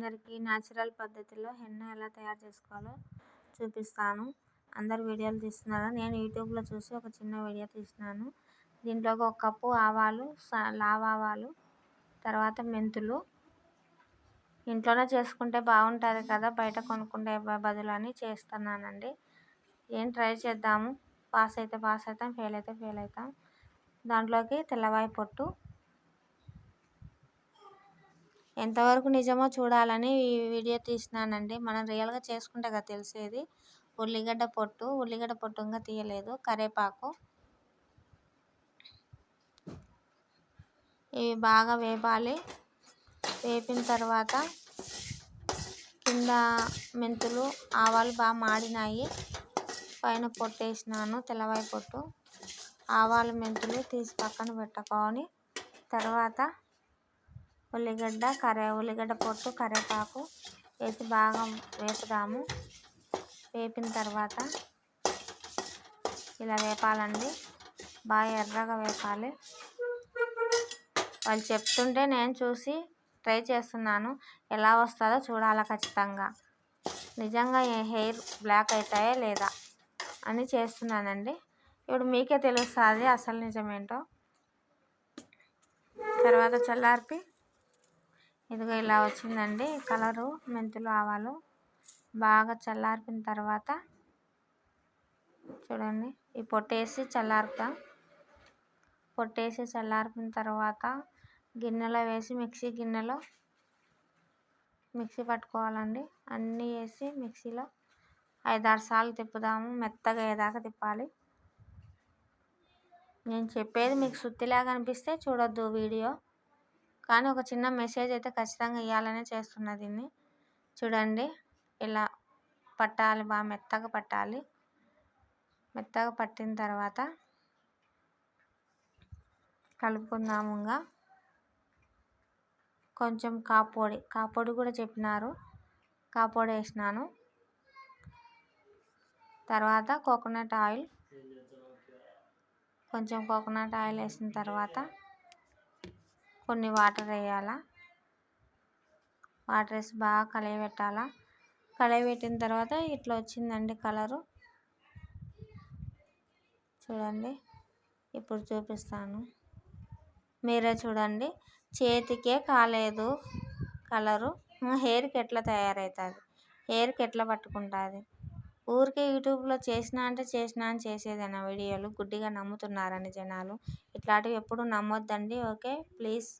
అందరికీ న్యాచురల్ పద్ధతిలో హెన్న ఎలా తయారు చేసుకోవాలో చూపిస్తాను. అందరు వీడియోలు తీస్తున్నారు? నేను యూట్యూబ్లో చూసి ఒక చిన్న వీడియో తీసినాను దీంట్లోకి ఒక కప్పు ఆవాలు లావావాలు తర్వాత మెంతులు. ఇంట్లోనే చేసుకుంటే బాగుంటుంది కదా బయట కొనుక్కుంటే బదులు అని చేస్తున్నానండి. ఏం ట్రై చేద్దాము? పాస్ అయితే పాస్ అవుతాం ఫెయిల్ అయితే ఫెయిల్ అవుతాం. దాంట్లోకి తెల్లవాయి పొట్టు ఎంతవరకు నిజమో చూడాలని ఈ వీడియో తీసినానండి. మనం రియల్గా చేసుకుంటే కదా తెలిసేది. ఉల్లిగడ్డ పొట్టు ఉల్లిగడ్డ పొట్టు ఇంకా తీయలేదు. కరేపాకు. ఇవి బాగా వేపాలి. వేపిన తర్వాత కింద మెంతులు ఆవాలు బాగా మాడినాయి. పైన పొట్టు వేసినాను తెల్లవాయి పొట్టు. ఆవాలు మెంతులు తీసి పక్కన పెట్టుకొని తర్వాత ఉల్లిగడ్డ కరే ఉల్లిగడ్డ పొట్టు కరివేపాకు వేసి బాగా వేపుదాము. వేపిన తర్వాత ఇలా వేపాలండి. బాగా ఎర్రగా వేపాలి. వాళ్ళు చెప్తుంటే నేను చూసి ట్రై చేస్తున్నాను. ఎలా వస్తుందో చూడాలి ఖచ్చితంగా. నిజంగా హెయిర్ బ్లాక్ అవుతాయా లేదా అని చేస్తున్నానండి. ఇప్పుడు మీకే తెలుస్తుంది అసలు నిజమేంటో. తర్వాత చల్లార్పి ఇదిగో ఇలా వచ్చిందండి కలరు మెంతులు ఆవాలు. బాగా చల్లారిన తర్వాత చూడండి ఈ పొట్టేసి చల్లారుతా. పొట్టేసి చల్లారిన తర్వాత గిన్నెలో వేసి మిక్సీ గిన్నెలో మిక్సీ పట్టుకోవాలండి. అన్నీ వేసి మిక్సీలో ఐదారు సార్లు తిప్పుదాము మెత్తగా అయ్యేదాకా తిప్పాలి. నేను చెప్పేది మీకు సుత్తిలాగా అనిపిస్తే చూడొద్దు వీడియో. కానీ ఒక చిన్న మెసేజ్ అయితే ఖచ్చితంగా ఇవ్వాలనే చేస్తున్నా దీన్ని. చూడండి ఇలా పట్టాలి బాగా మెత్తగా పట్టాలి. మెత్తగా పట్టిన తర్వాత కలుపుకుందాముగా కొంచెం కాపొడి కాపొడి కూడా చెప్పినారు. కాపొడి వేసినాను. తర్వాత కోకోనట్ ఆయిల్. కొంచెం కోకోనట్ ఆయిల్ వేసిన తర్వాత కొన్ని వాటర్ వేయాలా? వాటర్ వేసి బాగా కలయబెట్టాలా? కలయబెట్టిన తర్వాత ఇట్లా వచ్చిందండి కలరు. చూడండి ఇప్పుడు చూపిస్తాను. మీరే చూడండి చేతికే కాలేదు కలరు. హెయిర్కి ఎట్లా తయారవుతుంది హెయిర్కి ఎట్లా పట్టుకుంటుంది? ఊరికే యూట్యూబ్లో చేసిన అంటే చేసిన అని చేసేదేనా వీడియోలు గుడ్డిగా నమ్ముతున్నారని జనాలు. ఇట్లాంటివి ఎప్పుడు నమ్మొద్దండి ఓకే? ప్లీజ్.